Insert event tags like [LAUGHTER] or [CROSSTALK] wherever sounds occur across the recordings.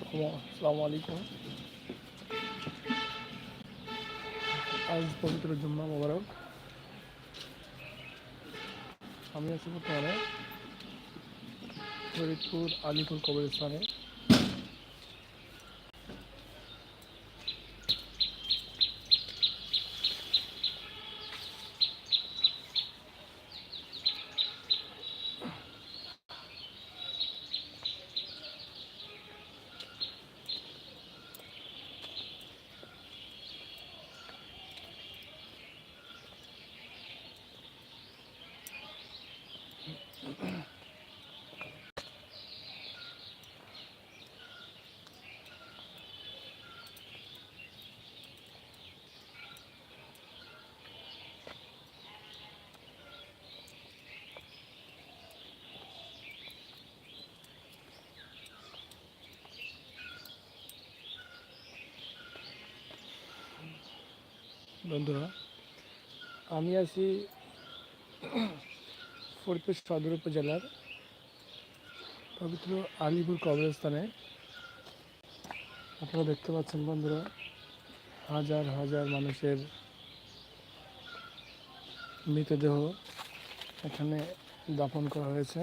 আসসালামু আলাইকুম। আজ পবিত্র জুম্মা মোবারক। আমি আছি বর্তমানে ফরিদপুর আলিপুর কবরস্থানে। বন্ধুরা, আমি আছি ফরিদপুর সদর উপজেলার পবিত্র আলিপুর কবরস্থানে। আপনারা দেখতে পাচ্ছেন বন্ধুরা, হাজার হাজার মানুষের মৃতদেহ এখানে দাফন করা হয়েছে।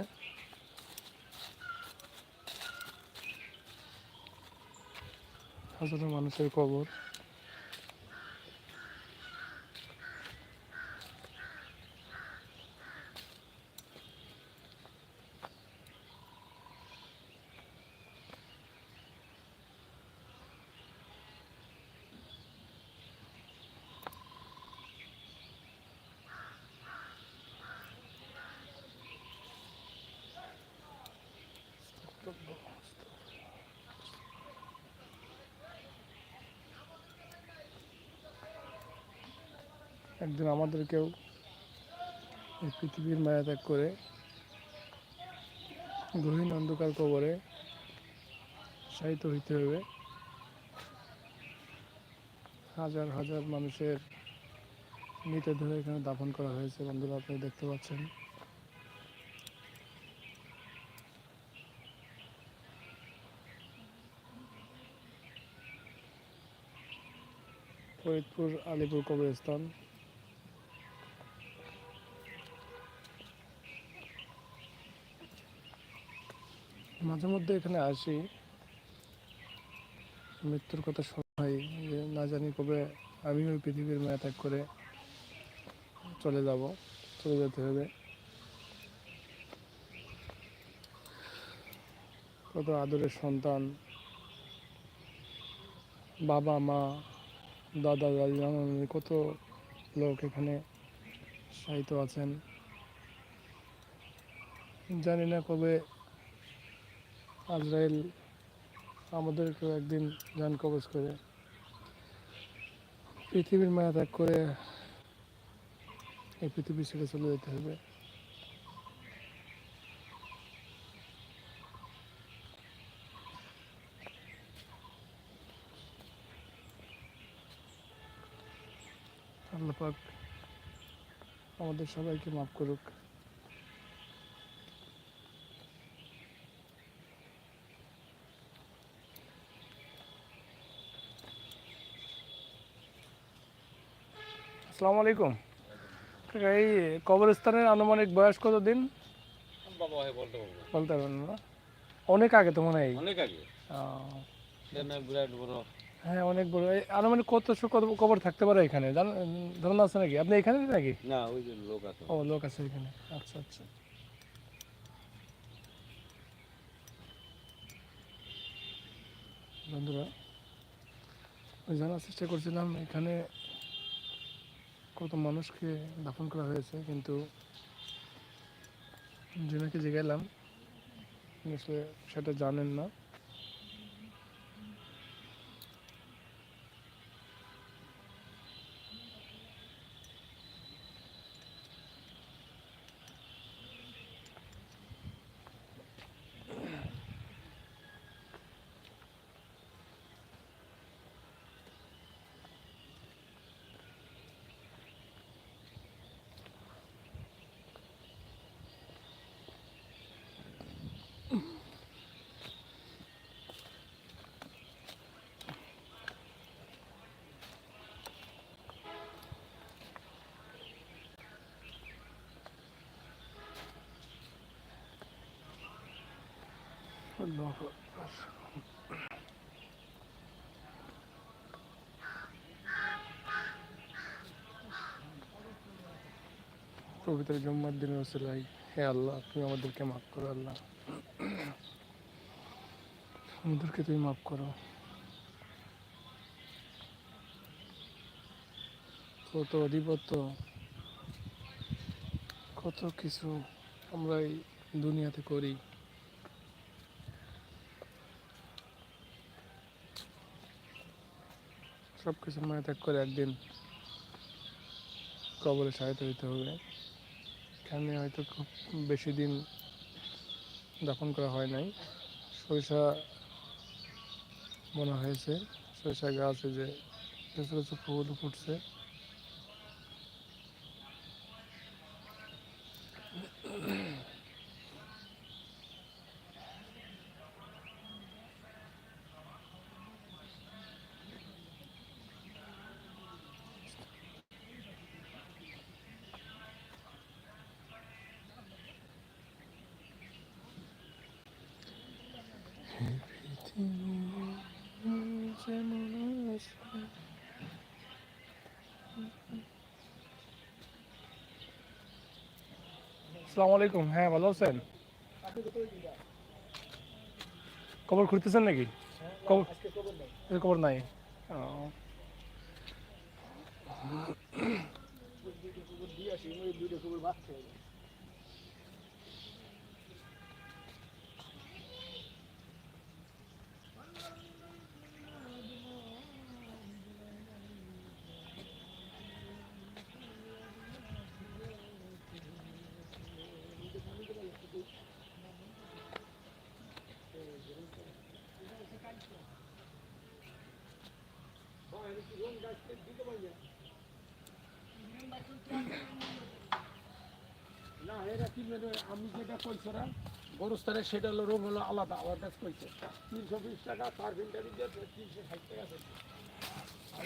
হাজারো মানুষের কবর। একদিন আমাদেরকেও এই পৃথিবীর মায়া ত্যাগ করে গহীন অন্ধকার কবরে শায়িত হইতে হবে। হাজার হাজার মানুষের মৃতদেহ এখানে দাফন করা হয়েছে। বন্ধুরা আপনি দেখতে পাচ্ছেন। ফরিদপুর আলিপুর কবরস্থান। মাঝে মধ্যে এখানে আসি। মৃত্যুর কথা শোনাই, যে না জানি কবে আমি ওই পৃথিবীর মায়া ত্যাগ করে চলে যাব, চলে যেতে হবে। কত আদরের সন্তান, বাবা, মা, দাদা, দাদি, নানা নানি, কত লোক এখানে সাহিত্য আছেন। জানি না কবে আজরাইল আমাদেরকেও একদিন যান কবজ করে। পৃথিবীর মায়া ত্যাগ করে এই পৃথিবী ছেড়ে চলে যেতে হবে। আল্লাহ পাক আমাদের সবাইকে মাফ করুক। আসসালামু আলাইকুম। কাকা, এই কবরস্থানের আনুমানিক বয়স কত দিন বলতে পারবেন না। অনেক আগে তো মনে হয়। অনেক আগে। হ্যাঁ অনেক বড়। আনুমানিক কত কত কবর থাকতে পারে এখানে? ধারণা আছে নাকি? আপনি এখানে নাকি? না ওই যে লোক আছে। ও লোক আছে এখানে আচ্ছা আচ্ছা। বন্ধুরা ওই জানার চেষ্টা করছিলাম এখানে কত মানুষকে দাফন করা হয়েছে কিন্তু জেনাকে যে গেলাম আসলে সেটা জানেন না। পবিত্র জুম্মার দিনের ওসিলাই হে আল্লাহ, তুমি আমাদেরকে মাফ করো, আল্লাহ। আমাদেরকে তুমি মাফ করো। কত অধিপত্য, কত কিছু আমরা এই দুনিয়াতে করি। সব কিছু মনে ত্যাগ করে একদিন কবলে সাহিত্য হইতে হবে। এখানে হয়তো খুব বেশি দিন দাফন করা হয় নাই। সরিষা মনে হয়েছে। সরিষা গাছে যে ছোটো ছোটো ফুল ফুটছে। আসসালামু আলাইকুম। হ্যাঁ ভালো আছেন? খবর খুঁজতেছেন নাকি? খবর নাই। না। আমি যেটা কইছি না, গরুস্থানে সেটা হলো রোগ হলো আলাদা আমার কাছে কইছে। তিনশো বিশ টাকা সার্ভিং দিতে তিনশো ষাট টাকা আর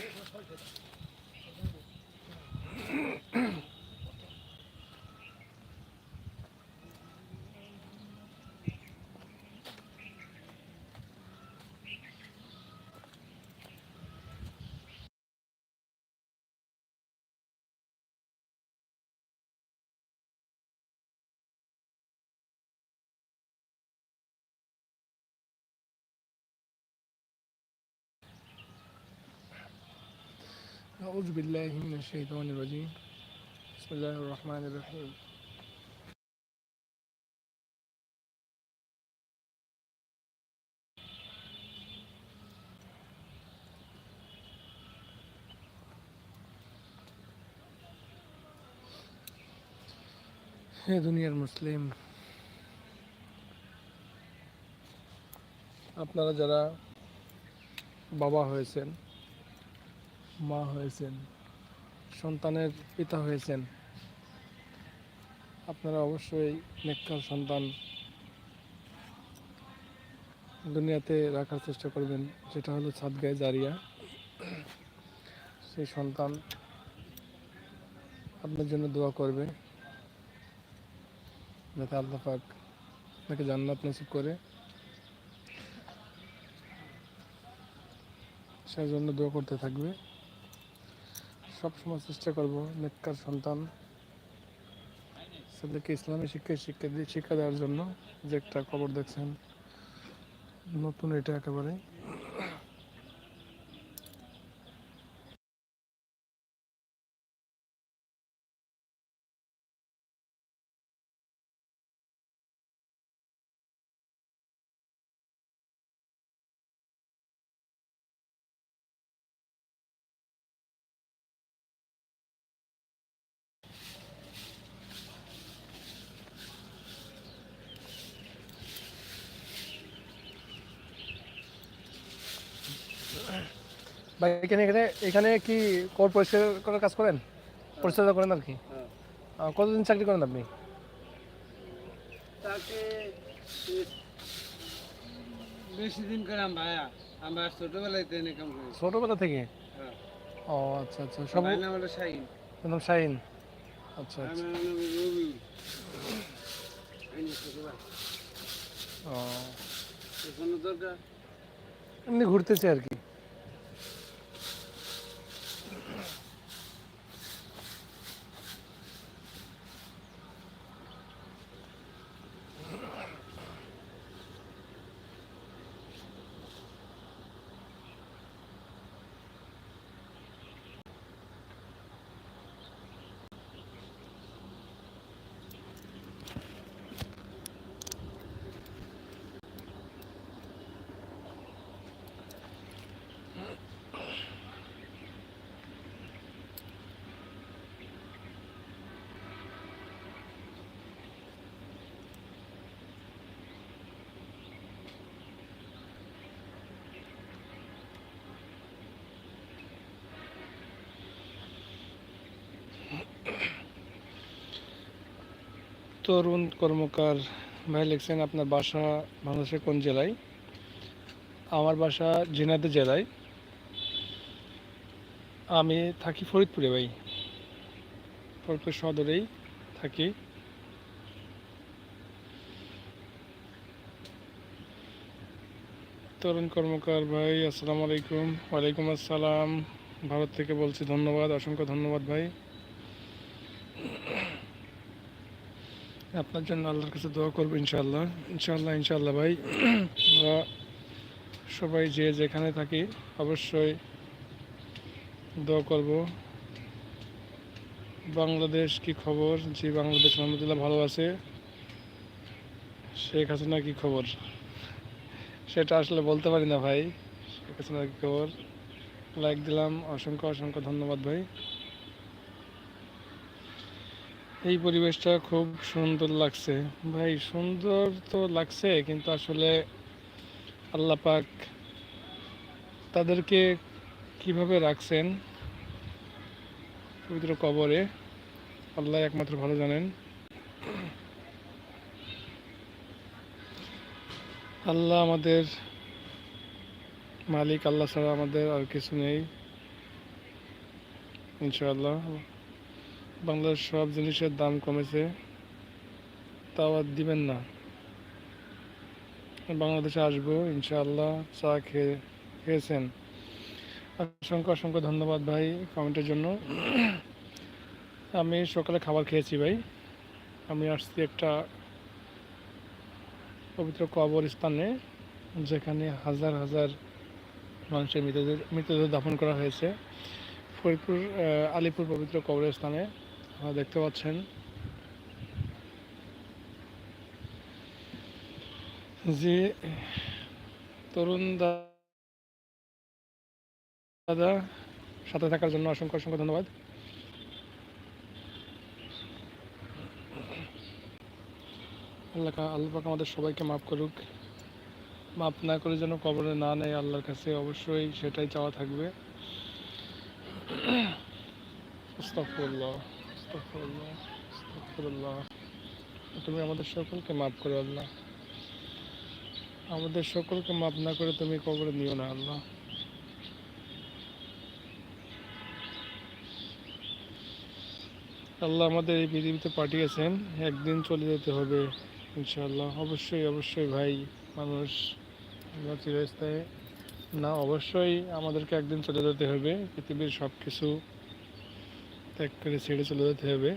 أعوذ بالله من الشيطان الرجيم بسم الله الرحمن الرحيم হে দুনিয়ার মুসলিম আপনারা যারা বাবা হয়েছেন মা হয়েছেন, সন্তানের পিতা হয়েছেন। আপনারা অবশ্যই নেককার সন্তান দুনিয়াতে রাখার চেষ্টা করবেন, যেটা হলো সাদগায় জারিয়া। সেই সন্তান আপনার জন্য দোয়া করবে, যাতে আল্লাহ পাক আপনাকে জান্নাত নসিব করে। সেই জন্য দোয়া করতে থাকবে। সবসময় চেষ্টা করব নেককার সন্তান, ছেলেকে ইসলামী শিক্ষায় শিক্ষা দিয়ে শিক্ষা দেওয়ার জন্য। যে একটা খবর দেখছেন, নতুন এটা একেবারে। ভাই এখানে এখানে এখানে কি কর পরিষ্কার করার কাজ করেন? পরিচর্যা করেন আর কি? কতদিন চাকরি করেন আপনি? বেশি দিন করে ভাইয়া আমরা ছোটবেলায় ট্রেনে কাম করি ছোটবেলা থেকে? হ্যাঁ। ও আচ্ছা আচ্ছা। সব নাম হলো শাহিন। নাম শাহিন? আচ্ছা আচ্ছা। ও। এমনি ঘুরতেছে আর কি। তরুণ কর্মকার ভাই লিখছেন, আপনার বাসা বাংলাদেশের কোন জেলায়? আমার বাসা ঝিনাইদহ জেলায়। আমি থাকি ফরিদপুরে ভাই। ফরিদপুর সদরেই থাকি। তরুণ কর্মকার ভাই, আসসালামু আলাইকুম। ওয়ালাইকুম আসসালাম। ভারত থেকে বলছি ধন্যবাদ, অসংখ্য ধন্যবাদ ভাই। আপনার জন্য আল্লাহর কাছে দোয়া করব ইনশাল্লাহ ইনশাল্লাহ ইনশাল্লাহ ভাই। [CLEARS THROAT] আমরা সবাই যে যেখানে থাকি অবশ্যই দোয়া করব। বাংলাদেশ কি খবর? জি, বাংলাদেশ, আলহামদুলিল্লাহ ভালো আছে। শেখ হাসিনা কি খবর? সেটা আসলে বলতে পারি না ভাই। শেখ হাসিনার কি খবর? লাইক দিলাম, অসংখ্য অসংখ্য ধন্যবাদ ভাই। এই পরিবেশটা খুব সুন্দর লাগছে। ভাই, সুন্দর তো লাগছে, কিন্তু আসলে আল্লাহ পাক তাদেরকে কীভাবে রাখছেন পবিত্র কবরে, আল্লাহ একমাত্র ভালো জানেন। আল্লাহ আমাদের মালিক, আল্লাহ ছাড়া আমাদের আর কিছু নেই। ইনশাআল্লাহ। বাংলার সব জিনিসের দাম কমেছে, তাও আর দিবেন না। বাংলাদেশে আসব, ইনশাআল্লাহ চা খেয়ে, খেয়েছেন। অসংখ্য অসংখ্য ধন্যবাদ ভাই কমেন্টের জন্য। আমি সকালে খাবার খেয়েছি ভাই। আমি আসছি একটা পবিত্র কবরস্থানে যেখানে হাজার হাজার মানুষের মৃতদেহ মৃতদেহ দাফন করা হয়েছে। ফরিদপুর আলিপুর পবিত্র কবরস্থানে আপনারা দেখতে পাচ্ছেন। যে তরুণ দাদা সাথে থাকার জন্য অসংখ্য অসংখ্য ধন্যবাদ। আল্লাহ আল্লাহ আমাদের সবাইকে মাফ করুক। মাফ না করে যেন কবরে না নেয় আল্লাহর কাছে অবশ্যই সেটাই চাওয়া থাকবে। আস্তাগফিরুল্লাহ। তুমি আমাদের সকলকে মাফ করো, আল্লাহ। আমাদের সকলকে মাফ না করে তুমি কবরে নিও না, আল্লাহ। আল্লাহ আমাদের এই পৃথিবীতে পাঠিয়েছেন, একদিন চলে যেতে হবে, ইনশাআল্লাহ। অবশ্যই অবশ্যই ভাই, মানুষ চিরস্থায়ী। না, অবশ্যই আমাদেরকে একদিন চলে যেতে হবে, পৃথিবীর সব কিছু ত্যাগ করে ছেড়ে চলে যেতে হবে।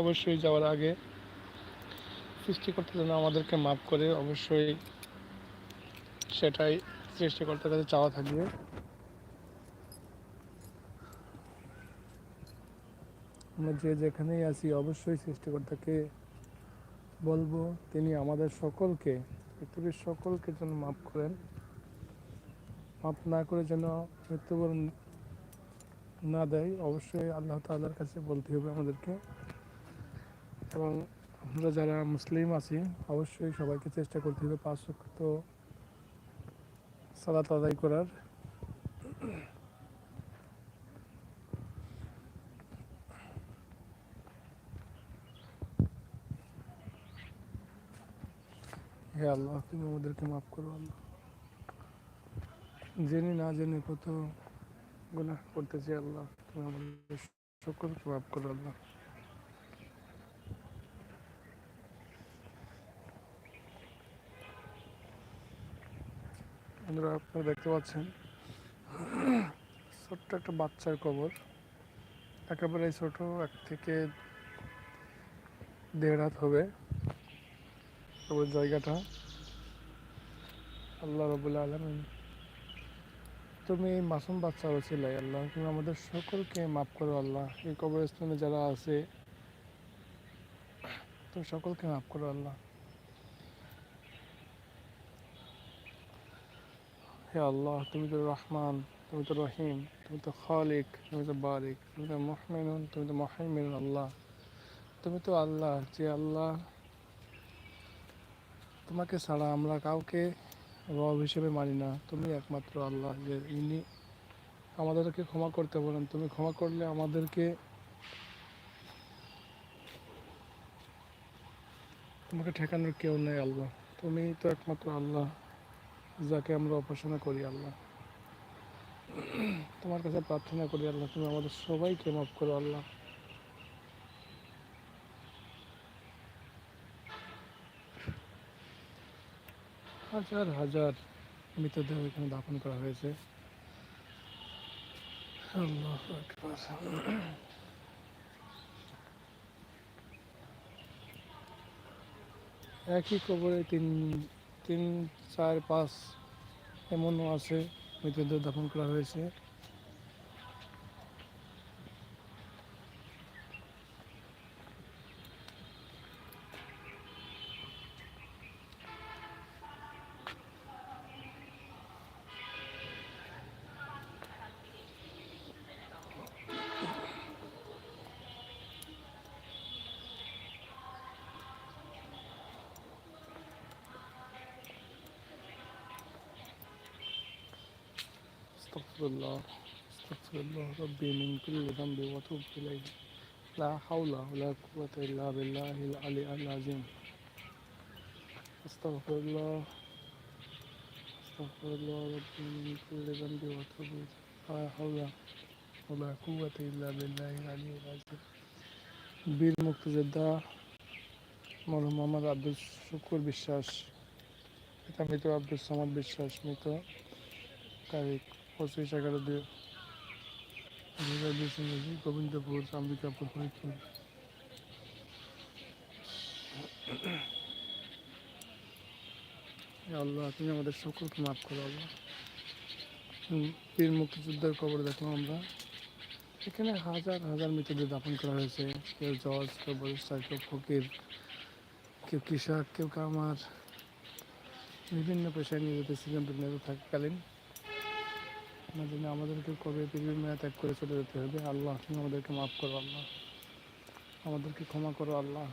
অবশ্যই যাওয়ার আগে সৃষ্টিকর্তা যেন আমাদেরকে মাফ করে, অবশ্যই সেটাই সৃষ্টিকর্তার কাছে চাওয়া থাকবে। আমরা যে যেখানেই আছি, অবশ্যই সৃষ্টিকর্তাকে বলব, তিনি আমাদের সকলকে, পৃথিবীর সকলকে যেন মাফ করেন। মাফ না করে যেন মৃত্যুবরণ না দেয়, অবশ্যই আল্লাহ তাআলার কাছে বলতে হবে আমাদেরকে। এবং আমরা যারা মুসলিম আছি, অবশ্যই সবাইকে চেষ্টা করতে হবে পাঁচ ওয়াক্ত সালাত আদায় করার। হে আল্লাহ, তুমি আমাদেরকে মাফ করো আল্লাহ। জেনে না জেনে কত গুনাহ করতেছি আল্লাহ। তুমি আমাদের সকলকে মাফ করো আল্লাহ। আমরা আপনারা দেখতে পাচ্ছেন, ছোট্ট একটা বাচ্চার কবর। একেবারে ছোট, এক থেকে দেড় হাত হবে। কবর জায়গাটা আল্লাহ রবুল্লা আলমিন তুমি এই মাসুম বাচ্চা ছিলে আল্লাহ, তুমি আমাদের সকলকে মাফ করো, আল্লাহ। এই কবরস্থানে যারা আছে, তুমি সকলকে মাফ করো, আল্লাহ। হে আল্লাহ, তুমি তো রহমান, তুমি তো রহিম, তুমি তো খালিক, তুমি তো বারিক, তুমি তো মহমিনুন তুমি তো মহাইমিনুন আল্লাহ। তুমি তো আল্লাহ, যে আল্লাহ তোমাকে ছাড়া আমরা কাউকে রব হিসেবে মানি না। তুমি একমাত্র আল্লাহ যে ইনি আমাদেরকে ক্ষমা করতে বলেন। তুমি ক্ষমা করলে আমাদেরকে তোমাকে ঠেকানোর কেউ নেই আল্লাহ। তুমি তো একমাত্র আল্লাহ, যাকে আমরা উপাসনা করি আল্লাহ। তোমার কাছে প্রার্থনা করি আল্লাহ, তুমি আমাদের সবাইকে মাফ করো আল্লাহ। হাজার হাজার মৃতদেহ এখানে দাফন করা হয়েছে। একই কবরে তিন তিন, চার, পাঁচ এমনও আছে মৃতদেহ দাফন করা হয়েছে। أستغفر الله أستغفر الله ربي من كل ذنب وأتوب إليه. لا حول ولا قوة إلا بالله العلي العظيم. أستغفر الله أستغفر الله ربي من كل ذنب وأتوب إليه. لا حول ولا قوة إلا بالله العلي العظيم. بير মুক্তিযোদ্ধা মরহুম মোহাম্মদ আব্দুল শুকুর বিশ্বাস এটা মৃত আব্দুল সামাদ বিশ্বাস মৃত তারিখ পঁচিশ এগারো দুই গোবিন্দপুর আম্বিকাপুর ফরিদপুর আল্লাহ, তুমি আমাদের সকলকে মাফ করো আল্লাহ। বীর মুক্তিযোদ্ধার কবর দেখলাম আমরা। এখানে হাজার হাজার মৃতদেহ দাফন করা হয়েছে। কেউ জজ, কেউ বরিষ্ঠা কেউ ফকির, কেউ কৃষক, কেউ কামার। বিভিন্ন পেশায় নিয়োজিত দুর্নীতি থাকাকালীন। না জানি আমাদেরকে কবে পৃথিবীর মেয়া ত্যাগ করে চলে যেতে হবে। আল্লাহ, তুমি আমাদেরকে মাফ করো আল্লাহ। আমাদেরকে ক্ষমা করো আল্লাহ।